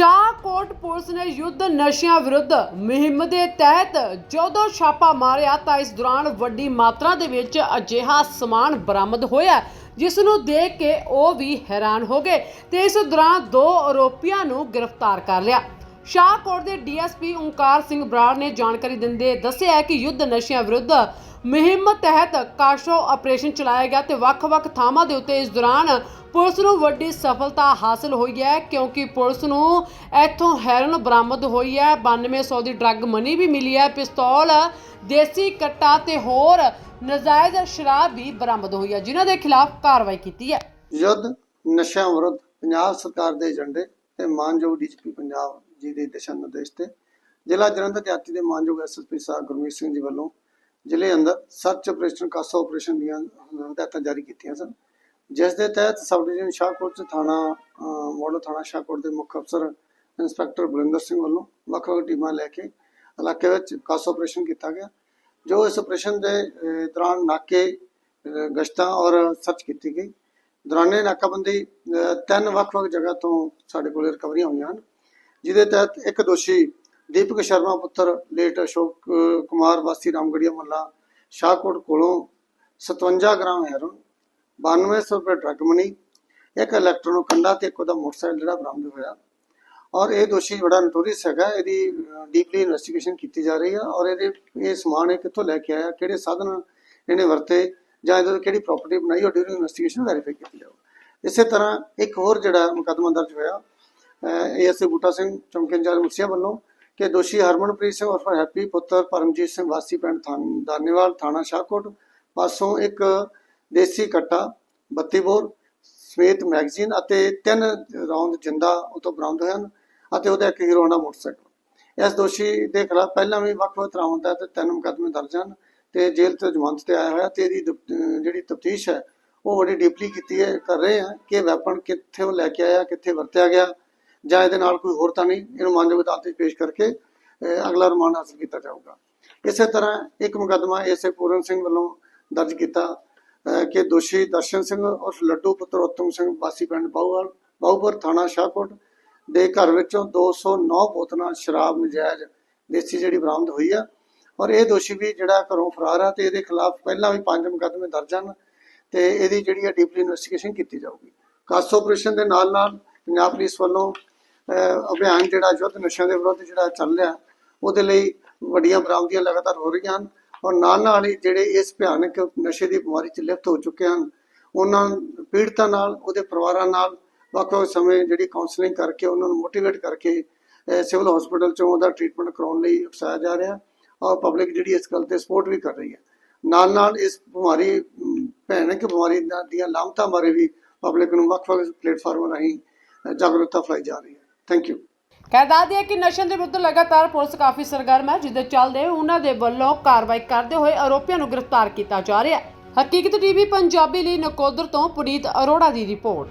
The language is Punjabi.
ਸ਼ਾਹਕੋਟ ਪੁਲਿਸ ਨੇ ਯੁੱਧ ਨਸ਼ਿਆਂ ਵਿਰੁੱਧ ਮੁਹਿੰਮ ਦੇ ਤਹਿਤ ਜਦੋਂ ਛਾਪਾ ਮਾਰਿਆ ਤਾਂ ਇਸ ਦੌਰਾਨ ਵੱਡੀ ਮਾਤਰਾ ਦੇ ਵਿੱਚ ਅਜਿਹਾ ਸਮਾਨ ਬਰਾਮਦ ਹੋਇਆ, ਜਿਸ ਨੂੰ ਦੇਖ ਕੇ ਉਹ ਵੀ ਹੈਰਾਨ ਹੋ ਗਏ ਤੇ ਇਸ ਦੌਰਾਨ ਦੋ ਆਰੋਪੀਆਂ ਨੂੰ ਗ੍ਰਿਫਤਾਰ ਕਰ ਲਿਆ। ਸ਼ਾਹਕੋਟ ਦੇ ਡੀਐਸਪੀ ਓਮਕਾਰ ਸਿੰਘ ਬਰਾੜ ਨੇ ਜਾਣਕਾਰੀ ਦਿੰਦੇ ਦੱਸਿਆ ਹੈ ਕਿ ਯੁੱਧ ਨਸ਼ਿਆਂ ਵਿਰੁੱਧ ਮੁਹਿੰਮ ਤਹਿਤ ਕਾਸ਼ੋ ਆਪਰੇਸ਼ਨ ਚਲਾਇਆ ਗਿਆ ਤੇ ਵੱਖ-ਵੱਖ ਥਾਵਾਂ ਦੇ ਉੱਤੇ ਇਸ ਦੌਰਾਨ ਪੁਲਿਸ ਨੂੰ ਵੱਡੀ ਸਫਲਤਾ ਹਾਸਲ ਹੋਈ ਹੈ ਕਿਉਂਕਿ ਪੁਲਿਸ ਨੂੰ ਇੱਥੋਂ ਹੈਰਨ ਬਰਾਮਦ ਹੋਈ ਹੈ। 9200 ਦੀ ਡਰੱਗ ਮਨੀ ਵੀ ਮਿਲੀ ਹੈ। ਪਿਸਤੌਲ, ਦੇਸੀ ਕੱਟਾ ਤੇ ਹੋਰ ਨਜਾਇਜ਼ ਸ਼ਰਾਬ ਵੀ ਬਰਾਮਦ ਹੋਈ ਹੈ, ਜਿਨ੍ਹਾਂ ਦੇ ਖਿਲਾਫ ਕਾਰਵਾਈ ਕੀਤੀ ਹੈ। ਯੁੱਧ, ਨਸ਼ਿਆਂ ਵਿਰੁੱਧ ਪੰਜਾਬ ਸਰਕਾਰ ਦੇ ਏਜੰਡੇ ਤੇ ਮਾਨਯੋਗ ਡੀਜੀਪੀ ਪੰਜਾਬ ਜੀ ਦੇ ਦਿਸ਼ਾ ਨਿਰਦੇਸ਼ ਤੇ ਜ਼ਿਲ੍ਹਾ ਜਲੰਧਰ ਦੇ ਦੇ ਮਾਨਯੋਗ ਐਸਐਸਪੀ ਸਾਹਿਬ ਗੁਰਮੀਤ ਸਿੰਘ ਜੀ ਵੱਲੋਂ ਜ਼ਿਲ੍ਹੇ ਅੰਦਰ ਸਰਚ ਆਪਰੇਸ਼ਨ ਕਾਸਾ ਆਪਰੇਸ਼ਨ ਦੀਆਂ ਹਦਾਇਤਾਂ ਜਾਰੀ ਕੀਤੀਆਂ ਸਨ। ਜਿਸ ਦੇ ਤਹਿਤ ਸਬ ਡਿਵੀਜ਼ਨ ਸ਼ਾਹਕੋਟ ਚ ਥਾਣਾ ਅਹ, ਥਾਣਾ ਸ਼ਾਹਕੋਟ ਦੇ ਮੁੱਖ ਅਫਸਰ ਇੰਸਪੈਕਟਰ ਬਲਿੰਦਰ ਸਿੰਘ ਵੱਲੋਂ ਵੱਖ-ਵੱਖ ਟੀਮਾਂ ਲੈ ਕੇ ਇਲਾਕੇ ਵਿੱਚ ਕਾਸਾ ਆਪਰੇਸ਼ਨ ਕੀਤਾ ਗਿਆ ਜੋ ਇਸ ਆਪਰੇਸ਼ਨ ਦੇ ਦੌਰਾਨ ਨਾਕੇ ਗਸ਼ਤਾਂ ਔਰ ਸਰਚ ਕੀਤੀ ਗਈ। ਦੌਰਾਨੇ ਨਾਕਾਬੰਦੀ ਤਿੰਨ ਵੱਖ-ਵੱਖ ਜਗ੍ਹਾ ਤੋਂ ਸਾਡੇ ਕੋਲ ਰਿਕਵਰੀਆਂ ਹੋਈਆਂ ਹਨ ਜਿਹਦੇ ਤਹਿਤ ਇੱਕ ਦੋਸ਼ੀ ਦੀਪਕ ਸ਼ਰਮਾ ਪੁੱਤਰ ਲੇਟ ਅਸ਼ੋਕ ਕੁਮਾਰ ਵਾਸੀ ਰਾਮਗੜੀਆ ਮੱਲਾ ਸ਼ਾਹਕੋਟ ਕੋਲੋਂ 57 ਗ੍ਰਾਮ ਹੈਰੋਨ 9200 ਰੁਪਏ ਡਰੱਗ ਮਨੀ, ਇੱਕ ਇਲੈਕਟ੍ਰੋਨਿਕ ਕੰਡਾ ਤੇ ਇੱਕ ਉਹਦਾ ਮੋਟਰਸਾਈਕਲ ਜਿਹੜਾ ਬਰਾਮਦ ਹੋਇਆ। ਔਰ ਇਹ ਦੋਸ਼ੀ ਬੜਾ ਨਟੋਰੀਅਸ ਹੈਗਾ, ਇਹਦੀ ਡੀਪਲੀ ਇਨਵੈਸਟੀਗੇਸ਼ਨ ਕੀਤੀ ਜਾ ਰਹੀ ਹੈ ਔਰ ਇਹਦੇ, ਇਹ ਸਮਾਨ ਇਹ ਕਿੱਥੋਂ ਲੈ ਕੇ ਆਇਆ, ਕਿਹੜੇ ਸਾਧਨ ਇਹਨੇ ਵਰਤੇ, ਜਾਂ ਇਹਦੇ ਕਿਹੜੀ ਪ੍ਰਾਪਰਟੀ ਬਣਾਈ, ਉਹ ਡਿਊਰਿੰਗ ਇਨਵੈਸਟੀਗੇਸ਼ਨ ਵੈਰੀਫਾਈ ਕੀਤੀ ਜਾਊ। ਇਸੇ ਤਰ੍ਹਾਂ ਇੱਕ ਹੋਰ ਜਿਹੜਾ ਮੁਕੱਦਮਾ ਦਰਜ ਹੋਇਆ ਏਐਸਏ ਬੂਟਾ ਸਿੰਘ ਚੌਂਕੀ ਮੁਕਸੀਆ ਵੱਲੋਂ ਕਿ ਦੋਸ਼ੀ ਹਰਮਨਪ੍ਰੀਤ ਸਿੰਘ ਉਰਫ ਹੈਪੀ ਪੁੱਤਰ ਪਰਮਜੀਤ ਸਿੰਘ ਵਾਸੀ ਪਿੰਡ ਦਾਨੇਵਾਲ ਥਾਣਾ ਸ਼ਾਹਕੋਟ, ਪਾਸੋਂ ਇੱਕ ਦੇਸੀ ਕੱਟਾ 32 ਬੋਰ ਸਮੇਤ ਮੈਗਜ਼ੀਨ ਅਤੇ ਤਿੰਨ ਰੌਂਦ ਜਿੰਦਾ ਉਹ ਬਰਾਮਦ ਹੋਏ ਹਨ ਅਤੇ ਉਹਦਾ ਇੱਕ ਹੀਰੋ ਮੋਟਰਸਾਈਕਲ। ਇਸ ਦੋਸ਼ੀ ਦੇ ਖਿਲਾਫ ਪਹਿਲਾਂ ਵੀ ਵੱਖ-ਵੱਖ ਤਰ੍ਹਾਂ ਦਾ ਤੇ ਤਿੰਨ ਮੁਕੱਦਮੇ ਦਰਜ ਹਨ ਤੇ ਜੇਲ੍ਹ ਤੋਂ ਜ਼ਮਾਨਤ ਤੇ ਆਇਆ ਹੋਇਆ ਤੇ ਇਹਦੀ ਜਿਹੜੀ ਤਫਤੀਸ਼ ਹੈ ਉਹ ਬੜੀ ਡੀਪਲੀ ਕੀਤੀ ਹੈ, ਕਰ ਰਹੇ ਹਾਂ ਕਿ ਵੈਪਨ ਕਿੱਥੇ ਉਹ ਲੈ ਕੇ ਆਇਆ, ਕਿੱਥੇ ਵਰਤਿਆ ਗਿਆ ਜਾਂ ਇਹਦੇ ਨਾਲ ਕੋਈ ਹੋਰ ਤਾਂ ਨਹੀਂ, ਇਹਨੂੰ ਮਾਨਯੋਗ ਅਦਾਲਤ ਵਿੱਚ ਪੇਸ਼ ਕਰਕੇ ਅਗਲਾ ਰਿਮਾਂਡ ਹਾਸਲ ਕੀਤਾ ਜਾਊਗਾ। ਇਸੇ ਤਰ੍ਹਾਂ ਇੱਕ ਮੁਕੱਦਮਾ ਐਸਏ ਪੂਰਨ ਸਿੰਘ ਵੱਲੋਂ ਦਰਜ ਕੀਤਾ ਕਿ ਦੋਸ਼ੀ ਦਰਸ਼ਨ ਸਿੰਘ ਉਰਫ ਲੱਡੂ ਪੁੱਤਰ ਉਤਮ ਸਿੰਘ ਵਾਸੀ ਪਿੰਡ ਬਾਹੂਵਾਲ ਬਾਹੂਪੁਰ ਥਾਣਾ ਸ਼ਾਹਕੋਟ ਦੇ ਘਰ ਵਿੱਚੋਂ 209 ਬੋਤਲਾਂ ਸ਼ਰਾਬ ਨਜਾਇਜ਼ ਦੇਸੀ ਜਿਹੜੀ ਬਰਾਮਦ ਹੋਈ ਆ। ਔਰ ਇਹ ਦੋਸ਼ੀ ਵੀ ਜਿਹੜਾ ਘਰੋਂ ਫਰਾਰ ਆ ਤੇ ਇਹਦੇ ਖਿਲਾਫ ਪਹਿਲਾਂ ਵੀ ਪੰਜ ਮੁਕੱਦਮੇ ਦਰਜ ਹਨ ਤੇ ਇਹਦੀ ਜਿਹੜੀ ਆ ਡੀਪਲੀ ਇਨਵੈਸਟੀਗੇਸ਼ਨ ਕੀਤੀ ਜਾਊਗੀ। ਕਾਸੋ ਆਪਰੇਸ਼ਨ ਦੇ ਨਾਲ ਨਾਲ ਪੰਜਾਬ ਪੁਲਿਸ ਵੱਲੋਂ ਅਭਿਆਨ ਜਿਹੜਾ ਯੁੱਧ ਨਸ਼ਿਆਂ ਦੇ ਵਿਰੁੱਧ ਜਿਹੜਾ ਚੱਲ ਰਿਹਾ, ਉਹਦੇ ਲਈ ਵੱਡੀਆਂ ਬਰਾਮਦੀਆਂ ਲਗਾਤਾਰ ਹੋ ਰਹੀਆਂ ਹਨ। ਔਰ ਨਾਲ ਨਾਲ ਹੀ ਜਿਹੜੇ ਇਸ ਭਿਆਨਕ ਨਸ਼ੇ ਦੀ ਬਿਮਾਰੀ 'ਚ ਲਿਪਤ ਹੋ ਚੁੱਕੇ ਹਨ, ਉਹਨਾਂ ਪੀੜਤਾਂ ਨਾਲ, ਉਹਦੇ ਪਰਿਵਾਰਾਂ ਨਾਲ, ਵੱਖ ਵੱਖ ਸਮੇਂ ਜਿਹੜੀ ਕਾਉਂਸਲਿੰਗ ਕਰਕੇ, ਉਹਨਾਂ ਨੂੰ ਮੋਟੀਵੇਟ ਕਰਕੇ ਸਿਵਲ ਹਸਪੀਟਲ 'ਚੋਂ ਉਹਦਾ ਟ੍ਰੀਟਮੈਂਟ ਕਰਾਉਣ ਲਈ ਉਕਸਾਇਆ ਜਾ ਰਿਹਾ ਔਰ ਪਬਲਿਕ ਜਿਹੜੀ ਇਸ ਗੱਲ ਤੇ ਸਪੋਰਟ ਵੀ ਕਰ ਰਹੀ ਹੈ। ਨਾਲ ਨਾਲ ਇਸ ਬਿਮਾਰੀ ਭਿਆਨਕ ਬਿਮਾਰੀ ਦਾ- ਦੀਆਂ ਲਾਮਤਾਂ ਬਾਰੇ ਵੀ ਪਬਲਿਕ ਨੂੰ ਵੱਖ ਵੱਖ ਪਲੇਟਫਾਰਮਾਂ ਰਾਹੀਂ ਜਾਗਰੂਕਤਾ ਫੈਲਾਈ ਜਾ ਰਹੀ ਹੈ। ਥੈਂਕ ਯੂ ਕਹਿ ਦੱਸਦੇ ਹੈ ਕਿ ਨਸ਼ਿਆਂ ਦੇ ਵਿਰੁੱਧ ਲਗਾਤਾਰ ਪੁਲਿਸ ਕਾਫੀ ਸਰਗਰਮ ਹੈ, ਜਿਸ ਦੇ ਚੱਲਦੇ ਉਹਨਾਂ ਦੇ ਵੱਲੋਂ ਕਾਰਵਾਈ ਕਰਦੇ ਹੋਏ ਆਰੋਪੀਆਂ ਨੂੰ ਗ੍ਰਿਫਤਾਰ ਕੀਤਾ ਜਾ ਰਿਹਾ ਹੈ। ਹਕੀਕਤ ਟੀਵੀ ਪੰਜਾਬੀ ਲਈ ਨਕੋਦਰ ਤੋਂ ਪੁਨੀਤ ਅਰੋੜਾ ਦੀ ਰਿਪੋਰਟ।